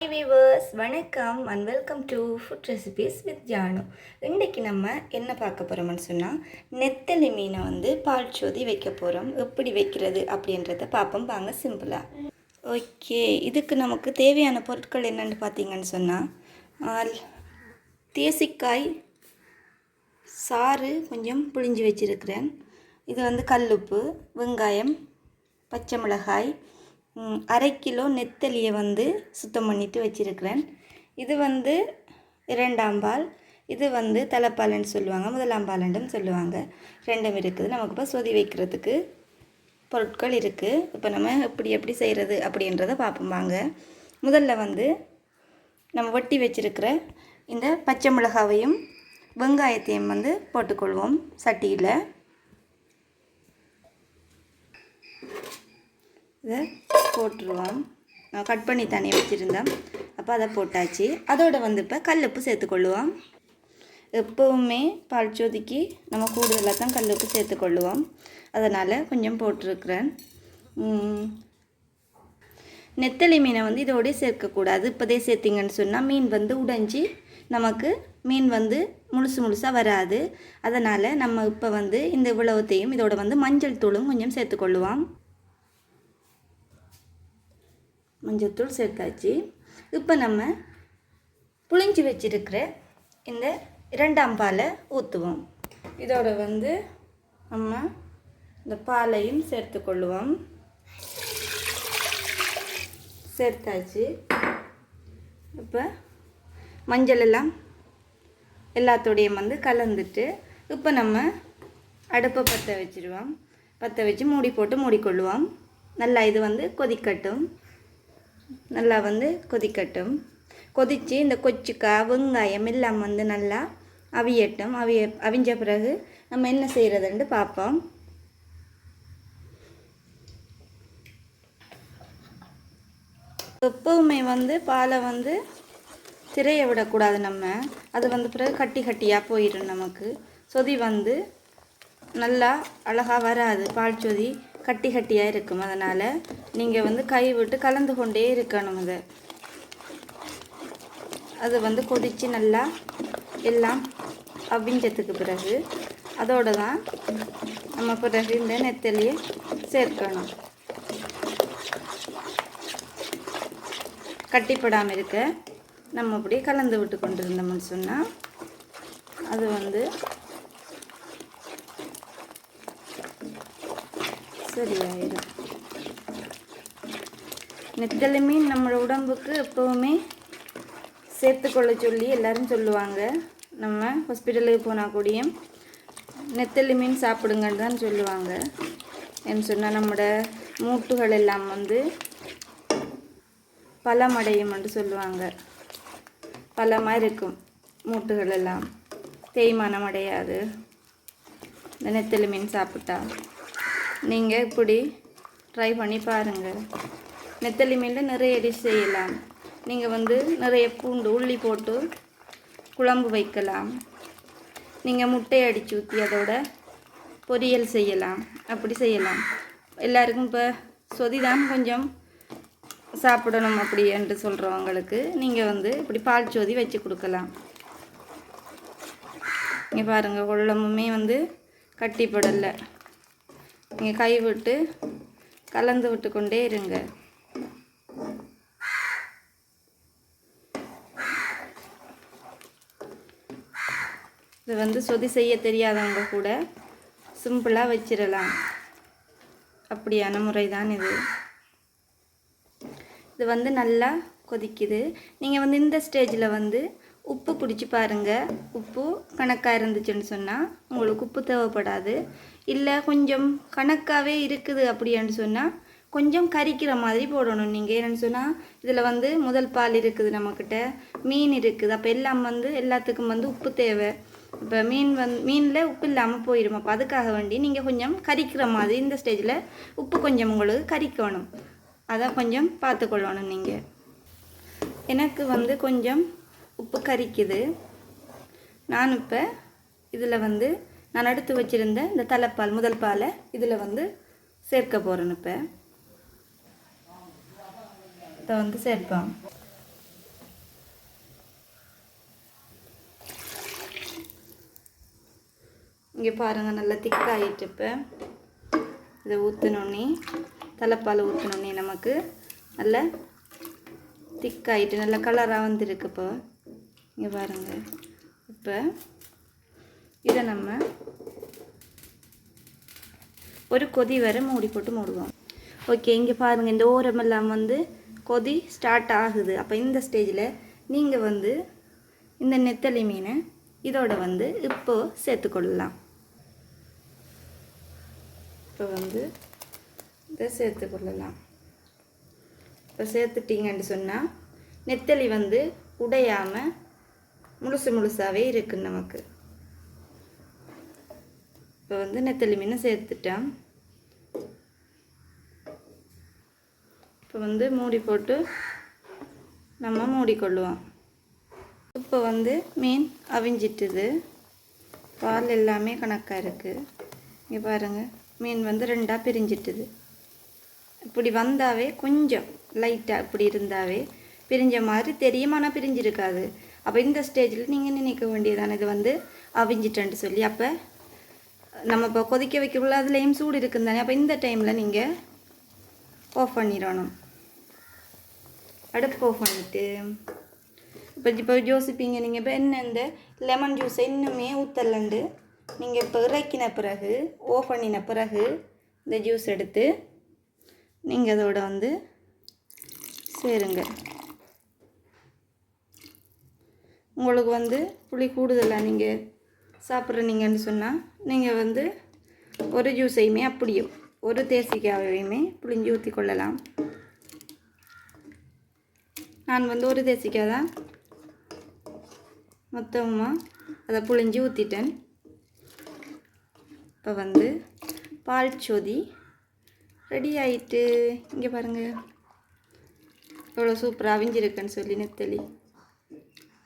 Viewers வணக்கம் and welcome to food recipes with Janu இன்றைக்கி நம்ம என்ன பார்க்க போகிறோம்னு சொன்னால் நெத்தலி மீனை வந்து பால் சோதி வைக்க போகிறோம் எப்படி வைக்கிறது அப்படின்றத பார்ப்போம். வாங்க சிம்பிளாக ஓகே இதுக்கு நமக்கு தேவையான பொருட்கள் என்னென்னு பார்த்தீங்கன்னு சொன்னால் தேசிக்காய் சாறு கொஞ்சம் புளிஞ்சு வச்சுருக்கிறேன். இது வந்து கல்லுப்பு வெங்காயம் பச்சை மிளகாய் அரை கிலோ நெத்தலியை வந்து சுத்தம் பண்ணிட்டு வச்சுருக்கிறேன். இது வந்து இரண்டாம் பால் இது வந்து தலைப்பாலன்னு சொல்லுவாங்க முதலாம் பாலன்னு சொல்லுவாங்க. ரெண்டும் இருக்குது. நமக்கு இப்போ சொதி வைக்கிறதுக்கு பொருட்கள் இருக்குது இப்போ நம்ம எப்படி எப்படி செய்கிறது அப்படின்றத பார்ப்போம் வாங்க. முதல்ல வந்து நம்ம வெட்டி வச்சுருக்கிற இந்த பச்சை மிளகாவையும் வெங்காயத்தையும் வந்து போட்டுக்கொள்வோம் சட்டியில். இதை போட்டுருவோம். நான் கட் பண்ணி தண்ணி வச்சுருந்தோம் அப்போ அதை போட்டாச்சு. அதோட வந்து இப்போ கல்லுப்பு சேர்த்துக்கொள்ளுவோம். எப்போவுமே பரிசோதிக்கு நம்ம கூடுதலாக தான் கல்லுப்பு சேர்த்துக்கொள்ளுவோம். அதனால் கொஞ்சம் போட்டிருக்கிறேன். நெத்தலி மீனை வந்து இதோடய சேர்க்கக்கூடாது. இப்போதே சேர்த்திங்கன்னு சொன்னால் மீன் வந்து உடைஞ்சி நமக்கு மீன் வந்து முழுசு முழுசாக வராது. அதனால் நம்ம இப்போ வந்து இந்த இவ்வளவுத்தையும் இதோட வந்து மஞ்சள் தூளும் கொஞ்சம் சேர்த்துக்கொள்ளுவோம். மஞ்சத்தூள் சேர்த்தாச்சு. இப்போ நம்ம புளிஞ்சு வச்சிருக்கிற இந்த இரண்டாம் பாலை ஊற்றுவோம் இதோட வந்து நம்ம இந்த பாலையும் சேர்த்து கொள்ளுவோம். சேர்த்தாச்சு. இப்போ மஞ்சள் எல்லாம் எல்லாத்தோடையும் வந்து கலந்துட்டு இப்போ நம்ம அடுப்பை பற்ற வச்சுருவோம். பற்ற வச்சு மூடி போட்டு மூடிக்கொள்ளுவோம். நல்லா இது வந்து கொதிக்கட்டும். நல்லா வந்து கொதிக்கட்டும். கொதித்து இந்த கொச்சிக்காய் வெங்காயம் எல்லாம் வந்து நல்லா அவியட்டும். அவிய அவிஞ்ச பிறகு நம்ம என்ன செய்கிறதுன்ட்டு பார்ப்போம். எப்பவுமே வந்து பாலை வந்து திரைய விடக்கூடாது நம்ம. அது வந்து பிறகு கட்டி கட்டியாக போயிடும் நமக்கு. சொதி வந்து நல்லா அழகாக வராது. பால் சொதி கட்டி கட்டியாக இருக்கும். அதனால் நீங்கள் வந்து கை விட்டு கலந்து கொண்டே இருக்கணும் அதை. அது வந்து கொதித்து நல்லா எல்லாம் அவிஞ்சதுக்கு பிறகு அதோடு தான் நம்ம பிறகு இந்த நெத்தலியை சேர்க்கணும். கட்டிப்படாமல் இருக்க நம்ம அப்படியே கலந்து விட்டு கொண்டு இருந்தோம்னு சொன்னால் அது வந்து சரியாயிடும் நெத்தலை மீன் நம்மளோட உடம்புக்கு எப்போவுமே சேர்த்துக்கொள்ள சொல்லி எல்லோரும் சொல்லுவாங்க. நம்ம ஹாஸ்பிட்டலுக்கு போனால் கூடயும் நெத்தலி மீன் சாப்பிடுங்கன்னு தான் சொல்லுவாங்க. ஏன்னு சொன்னால் நம்மளோட மூட்டுகள் எல்லாம் வந்து பழமடையும்ன்ட்டு என்று சொல்லுவாங்க. பலமாக இருக்கும் மூட்டுகள் எல்லாம். தேய்மானம் அடையாது. இந்த நெத்தலி மீன் சாப்பிட்டா. நீங்கள் இப்படி ட்ரை பண்ணி பாருங்கள் நெத்தலி மீனில் நிறைய டிஷ் செய்யலாம். நீங்கள் வந்து நிறைய பூண்டு உள்ளி போட்டு குழம்பு வைக்கலாம். நீங்கள் முட்டை அடித்து ஊற்றி அதோட பொரியல் செய்யலாம். அப்படி செய்யலாம். எல்லாருக்கும் இப்போ சொதி தான் கொஞ்சம் சாப்பிடணும் அப்படி என்று சொல்கிறவங்களுக்கு நீங்கள் வந்து இப்படி பால் சோதி வச்சு கொடுக்கலாம். இங்கே பாருங்கள் கொள்ளமுமே வந்து கட்டிப்படலை. நீங்கள் கை விட்டு கலந்து விட்டு கொண்டே இருங்க. இது வந்து சொதி செய்ய தெரியாதவங்க கூட சிம்பிளாக வச்சிடலாம் அப்படியான முறை தான் இது. இது வந்து நல்லா கொதிக்குது. நீங்கள் வந்து இந்த ஸ்டேஜில் வந்து உப்பு குடிச்சு பாருங்கள் உப்பு கணக்காக இருந்துச்சுன்னு சொன்னால் உங்களுக்கு உப்பு தேவைப்படாது. இல்லை கொஞ்சம் கணக்காகவே இருக்குது அப்படின்னு சொன்னால் கொஞ்சம் கரிக்கிற மாதிரி போடணும் நீங்கள் என்னென்னு சொன்னால் இதில் வந்து முதல் பால் இருக்குது நம்மக்கிட்ட மீன் இருக்குது. அப்போ எல்லாம் வந்து எல்லாத்துக்கும் வந்து உப்பு தேவை. இப்போ மீன் வந் மீனில் உப்பு இல்லாமல் போயிடும் அப்போ அதுக்காக வேண்டி நீங்கள் கொஞ்சம் கரிக்கிற மாதிரி இந்த ஸ்டேஜில் உப்பு கொஞ்சம் உங்களுக்கு கரிக்கணும் அதை கொஞ்சம் பார்த்துக்கொள்ளணும் நீங்கள் எனக்கு வந்து கொஞ்சம் உப்பு கரிக்குது நான் இப்போ இதில் வந்து நான் எடுத்து வச்சுருந்த இந்த தலைப்பால் முதல் பாலை இதில் வந்து சேர்க்க போகிறேன் இப்போ. இதை வந்து சேர்ப்போம். இங்கே பாருங்கள் நல்லா திக்காகிட்டு இப்போ. இதை ஊற்றணுன்னே தலைப்பால் ஊற்றணுன்னே நமக்கு நல்லா திக்காயிட்டு நல்ல கலராக வந்துருக்கு இப்போ. இங்கே பாருங்கள் இப்போ இதை நம்ம ஒரு கொதி வரை மூடி போட்டு மூடுவோம். ஓகே இங்கே பாருங்கள் இந்த ஓரமெல்லாம் வந்து கொதி ஸ்டார்ட் ஆகுது. அப்போ இந்த ஸ்டேஜில் நீங்கள் வந்து இந்த நெத்தலி மீனை இதோட வந்து இப்போ சேர்த்துக்கொள்ளலாம் இப்போ வந்து இதை சேர்த்துக்கொள்ளலாம் இப்போ சேர்த்துட்டீங்கன்னு சொன்னால் நெத்தலி வந்து உடையாமல் முழுசு முழுசாகவே இருக்குது நமக்கு. இப்போ வந்து நெத்தலி மீன் சேர்த்துட்டேன்? இப்போ வந்து மூடி போட்டு நம்ம மூடிக்கொள்ளுவோம் இப்போ வந்து மீன் அவிஞ்சிட்டுது. பால் எல்லாமே கணக்காக இருக்குது இங்கே பாருங்கள் மீன் வந்து ரெண்டாக பிரிஞ்சிட்டுது. இப்படி வந்தாவே கொஞ்சம் லைட்டாக இப்படி இருந்தாவே பிரிஞ்ச மாதிரி தெரியும் ஆனால் பிரிஞ்சிருக்காது. அப்போ இந்த ஸ்டேஜில் நீங்கள் நினைக்க வேண்டியதான இது வந்து அவிஞ்சிட்டேன்ட்டு சொல்லி அப்போ நம்ம இப்போ கொதிக்க வைக்கக்குள்ள அதுலேயும் சூடு இருக்குன்னு தானே? அப்போ இந்த டைமில் நீங்கள் ஆஃப் பண்ணிடணும். அடுப்பு ஆஃப் பண்ணிவிட்டு இப்போ இப்போ யோசிப்பீங்க நீங்கள் இப்போ என்ன இந்த லெமன் ஜூஸை இன்னுமே ஊற்றலண்டு நீங்கள் இப்போ இறக்கின பிறகு ஆஃப் பண்ணின பிறகு இந்த ஜூஸ் எடுத்து நீங்கள் அதோட வந்து சேருங்க. உங்களுக்கு வந்து புளி கூடுதலாக நீங்கள் சாப்பிட்றீங்கன்னு சொன்னால் நீங்கள் வந்து ஒரு ஜூஸையுமே அப்படியும் ஒரு தேசிக்காவையுமே புளிஞ்சு ஊற்றி கொள்ளலாம். நான் வந்து ஒரு தேசிக்காய் தான் மொத்தமாக அதை புளிஞ்சு ஊற்றிட்டேன் இப்போ வந்து பால் சொதி ரெடி ஆயிட்டு இங்கே பாருங்கள் எவ்வளோ சூப்பராக அவிஞ்சிருக்குன்னு சொல்லி நெத்தலி.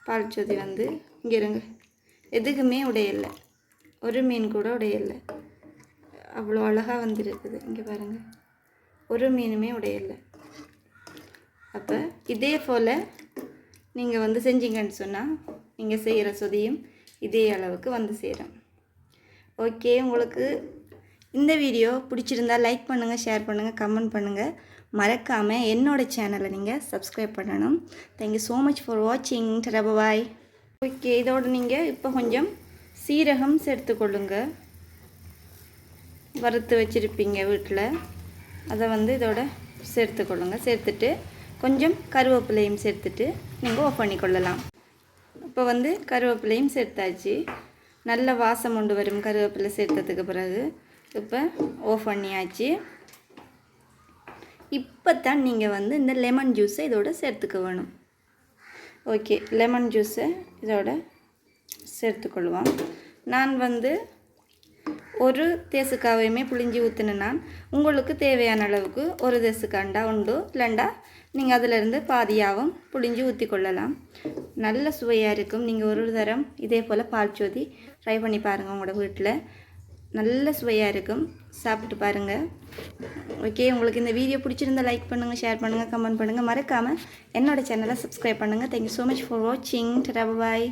பால் சொதி வந்து இங்கே இருங்க. எதுக்குமே உடையலை. ஒரு மீன் கூட உடையலை. அவ்வளோ அழகாக வந்திருக்குது. இங்கே பாருங்கள் ஒரு மீனுமே உடையலை. அப்போ இதே போல் நீங்கள் வந்து செஞ்சீங்கன்னு சொன்னால் நீங்கள் செய்கிற சொதியும் இதே அளவுக்கு வந்து சேரும். ஓகே உங்களுக்கு இந்த வீடியோ பிடிச்சிருந்தா லைக் பண்ணுங்கள் ஷேர் பண்ணுங்கள் கமெண்ட் பண்ணுங்கள் மறக்காமல் என்னோடய சேனலை நீங்கள் சப்ஸ்கிரைப் பண்ணணும். தேங்க்யூ ஸோ மச் ஃபார் வாட்சிங் பாய் ஓகே இதோடு நீங்கள் இப்போ கொஞ்சம் சீரகம் சேர்த்துக்கொள்ளுங்க வறுத்து வச்சுருப்பீங்க வீட்டில் அதை வந்து இதோட சேர்த்துக்கொள்ளுங்க சேர்த்துட்டு கொஞ்சம் கருவேப்பிலையும் சேர்த்துட்டு நீங்கள் ஆஃப் பண்ணிக்கொள்ளலாம் இப்போ வந்து கருவேப்பிலையும் சேர்த்தாச்சு. நல்ல வாசம் கொண்டு வரும் கருவேப்பிலை சேர்த்ததுக்கு பிறகு இப்போ ஆஃப் பண்ணியாச்சு. இப்போ தான் நீங்கள் வந்து இந்த லெமன் ஜூஸை இதோட சேர்த்துக்க வேணும். ஓகே லெமன் ஜூஸை இதோட சேர்த்துக்கொள்வோம். நான் வந்து ஒரு தேசுக்காவையுமே புளிஞ்சி ஊற்றுனேன் நான். உங்களுக்கு தேவையான அளவுக்கு ஒரு தேசுக்காண்டா உண்டு இல்லைண்டா நீங்கள் அதிலிருந்து பாதியாகவும் புளிஞ்சி ஊற்றி கொள்ளலாம் நல்ல சுவையாக இருக்கும். நீங்கள் ஒரு தரம் இதே போல் பால் சோதி ட்ரை பண்ணி பாருங்கள் உங்களோட வீட்டில் நல்ல சுவையாக இருக்கும். சாப்பிட்டு பாருங்கள் ஓகே உங்களுக்கு இந்த வீடியோ பிடிச்சிருந்தா லைக் பண்ணுங்கள் ஷேர் பண்ணுங்கள் கமெண்ட் பண்ணுங்கள் மறக்காமல் என்னோடய சேனலை சப்ஸ்கிரைப் பண்ணுங்கள் தேங்க்யூ ஸோ மச் ஃபார் வாட்சிங் பாய்